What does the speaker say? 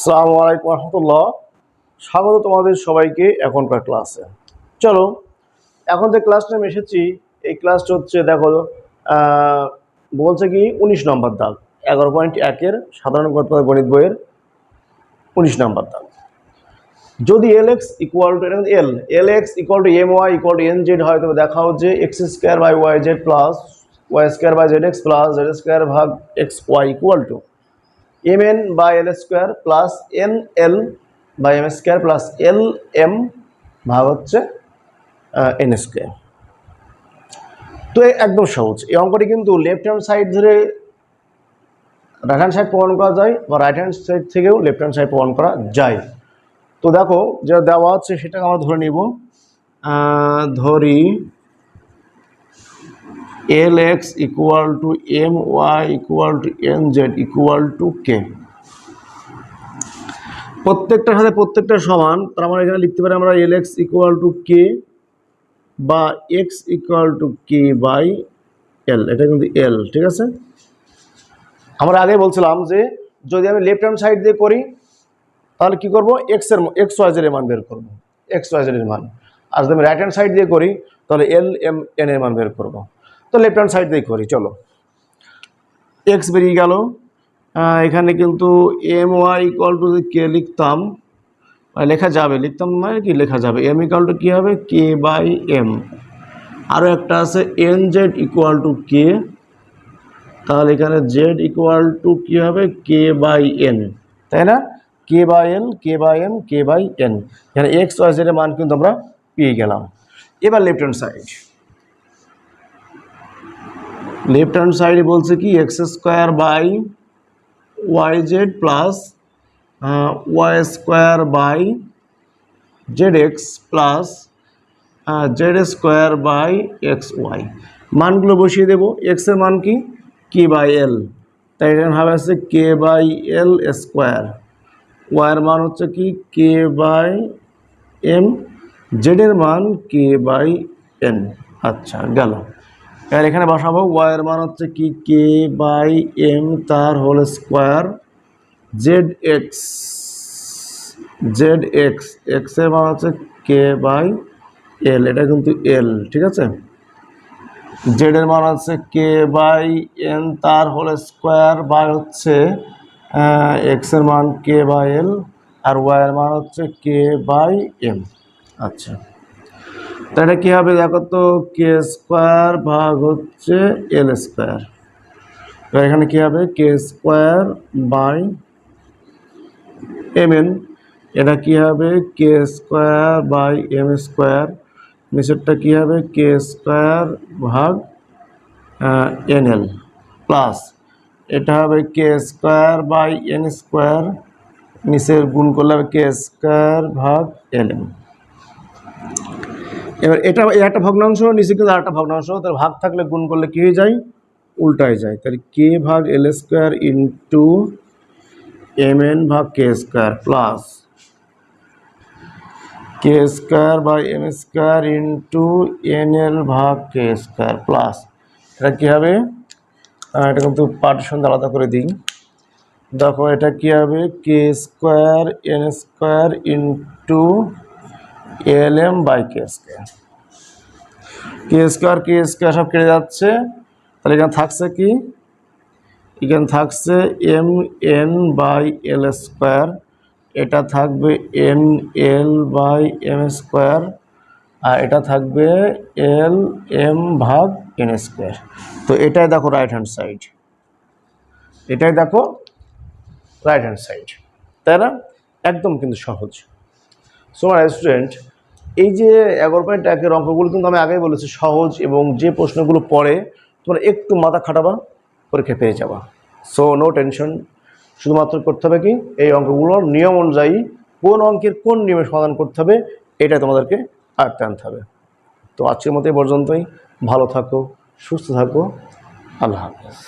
আসসালামু আলাইকুম রহমতুল্লাহ স্বাগত তোমাদের সবাইকে এখনকার ক্লাসে। চলো, এখন যে ক্লাসটা আমি এসেছি, এই ক্লাসটা হচ্ছে দেখো বলছে কি, উনিশ নম্বর দাগ। এগারো পয়েন্ট একের সাধারণ গণিত বইয়ের উনিশ নম্বর দাগ। যদি L X equal to L L X equal to M Y equal to N Z হয়, তবে দেখা হচ্ছে X square by Y Z plus Y square by Z X plus Z square ভাগ X Y equal to M N by L square plus N L by M square plus L M ভাগ হচ্ছে N square. তো একদম সহজ। এই অঙ্কটি কিন্তু left hand side ধরে রাইট হ্যান্ড সাইড প্রমাণ করা যায় বা রাইট হ্যান্ড সাইড থেকেও লেফট হ্যান্ড সাইড প্রমাণ করা যায়। তো দেখো যেটা দেওয়া আছে সেটাকে আমরা ধরে নিব। ধরি L X equal to M Y equal to N Z equal to K. প্রত্যেকটার সাথে প্রত্যেকটা সমান, তার মানে এখানে লিখতে পারি আমরা L X equal to K বা X equal to K by L. এটা কিন্তু এল, ঠিক আছে? আমরা আগে বলছিলাম যে যদি আমি লেফট হ্যান্ড সাইড দিয়ে করি, তাহলে কি করব? এক্সের এক্স ওয়াইজের মান বের করব। এক্স ওয়াইজের মান। আর যদি আমি রাইট হ্যান্ড সাইড দিয়ে করি তাহলে এল এম এন এর মান বের করব। তো লেফট হ্যান্ড সাইড দিয়ে করি, চলো। এক্স বেরিয়ে গেল। এখানে কিন্তু M Y equal to K লিখতাম। মানে লেখা যাবে, লিখতাম মানে কি? লেখা যাবে। এম ইকুয়াল টু কী হবে? কে বাই এম আরও একটা আছে N Z equal to K তাহলে এখানে জেড ইকুয়াল টু কী হবে? কে বাই এন তাই না? K by N K by M K by N এখানে এক্স ওয়াই জেডের মান কিন্তু আমরা পেয়ে গেলাম। এবার left hand side left hand সাইডে বলছে কি X square by Y Z plus Y square by Z X plus Z square by X Y মানগুলো বসিয়ে দেবো। এক্সের মান কি? কে বাই এল তাই এখানে হবে আছে কে বাই এল স্কোয়ার ওয়াইয়ের মান হচ্ছে কি? কে বাই এম জেডের মান কে বাই এন আচ্ছা গেল। এবার এখানে বসাবো। ওয়াইয়ের মান হচ্ছে কি? কে বাই এম তার whole square Z X Z X এক্সের মান হচ্ছে কে বাই এল এটা কিন্তু এল ঠিক আছে? জেড এর মান আছে কে বাই এন তার হোল স্কোয়ার বাই হচ্ছে এক্সের মান কে বাই এল আর ওয়াই এর মান হচ্ছে কে বাই এম আচ্ছা। তা এটা কী হবে দেখো তো কে স্কোয়ার ভাগ হচ্ছে এল স্কোয়ার এবার এখানে কী হবে? K square by M N এটা কী হবে? K square by M square নিচেরটা কী হবে? কে স্কোয়ার ভাগ এন এল প্লাস এটা হবে K square by N square নিচের গুণ করলে হবে কে স্কোয়ার ভাগ এল এম এবার এটা একটা ভগ্নাংশ, নিচে কিন্তু আরেকটা ভগ্নাংশ, তার ভাগ থাকলে গুণ করলে কী হয়ে যায়? উল্টায় যায়। তাহলে কে ভাগ L square into M N ভাগ K square plus K square by M square into N L ভাগ কে স্কোয়ার প্লাস এটা কী হবে? এটা কিন্তু পার্টিশন আলাদা করে দিই। দেখো, এটা কী হবে? K square N square into L M by K square K square K square সব কেটে যাচ্ছে। তাহলে এখানে থাকছে কি? এখানে থাকছে M N by L square এটা থাকবে N L by M square আর এটা থাকবে এল এম ভাগ এন স্কোয়ার তো এটাই দেখো রাইট হ্যান্ড সাইড এটাই দেখো রাইট হ্যান্ড সাইড তাই না? একদম কিন্তু সহজ। সো মাই স্টুডেন্ট এই যে এগারো পয়েন্ট একের অঙ্কগুলো কিন্তু আমি আগেই বলেছি, সহজ এবং যে প্রশ্নগুলো পড়ে, তোমরা একটু মাথা খাটাবা পরীক্ষা পেয়ে যাবা। সো নো টেনশন শুধুমাত্র করতে হবে কি, এই অঙ্কগুলোর নিয়ম অনুযায়ী কোন অঙ্কের কোন নিয়মে সমাধান করতে হবে, এটা তোমাদেরকে আয়ত্তে আনতে হবে। তো আজকের মতো এই পর্যন্তই, ভালো থাকো, সুস্থ থাকো, আল্লাহ হাফেজ।